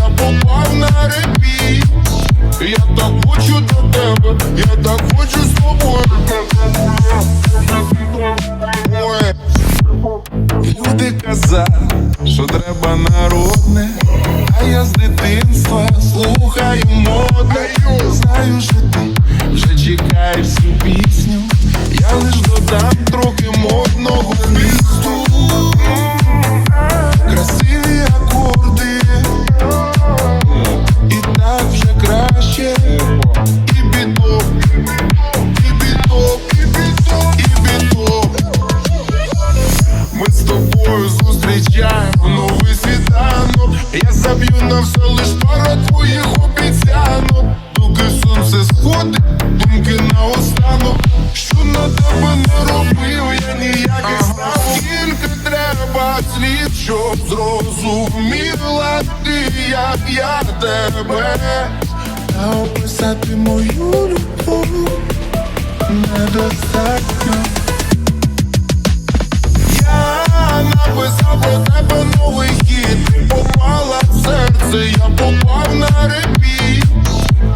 я попав на репіт. Я так хочу до тебе, я так хочу з тобою. Люди казали, що треба народне, а я з дитинства слухаю модне. Знаю, що ти вже чекаєш цю пісню, я лиш додам трохи модного. Зустрічаємо новий світанок Я заб'ю на все лиш пару твоїх обіцянок. Доки сонце сходить, думки наостанок. Що на тебе не робив, я ніяких знав Скільки треба слів, щоб зрозуміла ти, як я тебе. Та описати мою любов недостатньо попав на репіт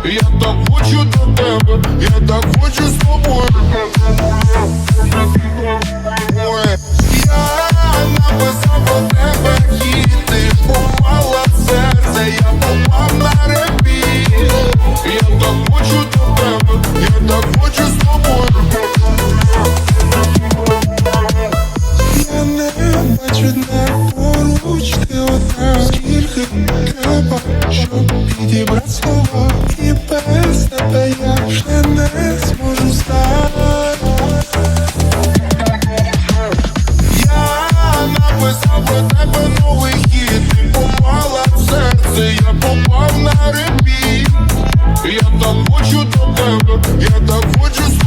Я так хочу до тебе, я так хочу з тобою Я написав про тебе новий хіт Ти попала в я попав на репіт Я так хочу до тебе, я так хочу з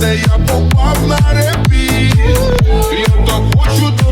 да я попав на репіт. Він так хочу до